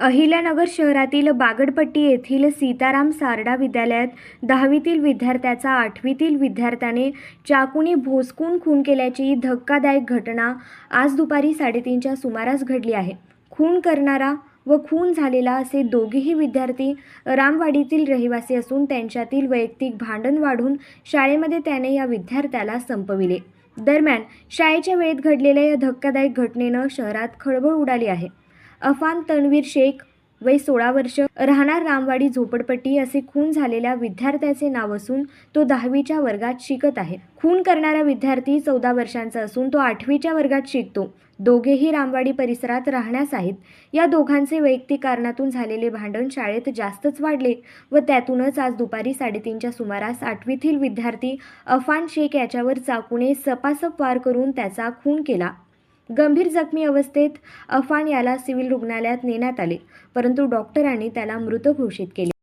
अहिल्यानगर शहरातील बागडपट्टी येथील सीताराम सारडा विद्यालयात दहावीतील विद्यार्थ्याचा आठवीतील विद्यार्थ्याने चाकूने भोसकून खून केल्याची धक्कादायक घटना आज दुपारी साडेतीनच्या सुमारास घडली आहे. खून करणारा व खून झालेला असे दोघेही विद्यार्थी रामवाडीतील रहिवासी असून त्यांच्यातील वैयक्तिक भांडण वाढून शाळेमध्ये त्याने या विद्यार्थ्याला संपविले. दरम्यान शाळेच्या वेळेत घडलेल्या या धक्कादायक घटनेनं शहरात खळबळ उडाली आहे. अफान तणवीर शेख वय सोळा वर्ष राहणार रामवाडी झोपडपट्टी असे खून झालेल्या विद्यार्थ्याचे नाव असून तो दहावीच्या वर्गात शिकत आहे. खून करणारा विद्यार्थी चौदा वर्षांचा असून तो आठवीच्या वर्गात शिकतो. दोघेही रामवाडी परिसरात राहण्यास आहेत. या दोघांचे वैयक्तिक कारणातून झालेले भांडण शाळेत जास्तच वाढले व त्यातूनच आज दुपारी साडेतीनच्या सुमारास आठवीतील विद्यार्थी अफान शेख याच्यावर चाकूने सपासप वार करून त्याचा खून केला. गंभीर जखमी अवस्थेत अफान याला सिव्हिल रुग्णालयात नेण्यात आले परंतु डॉक्टरांनी त्याला मृत घोषित केले.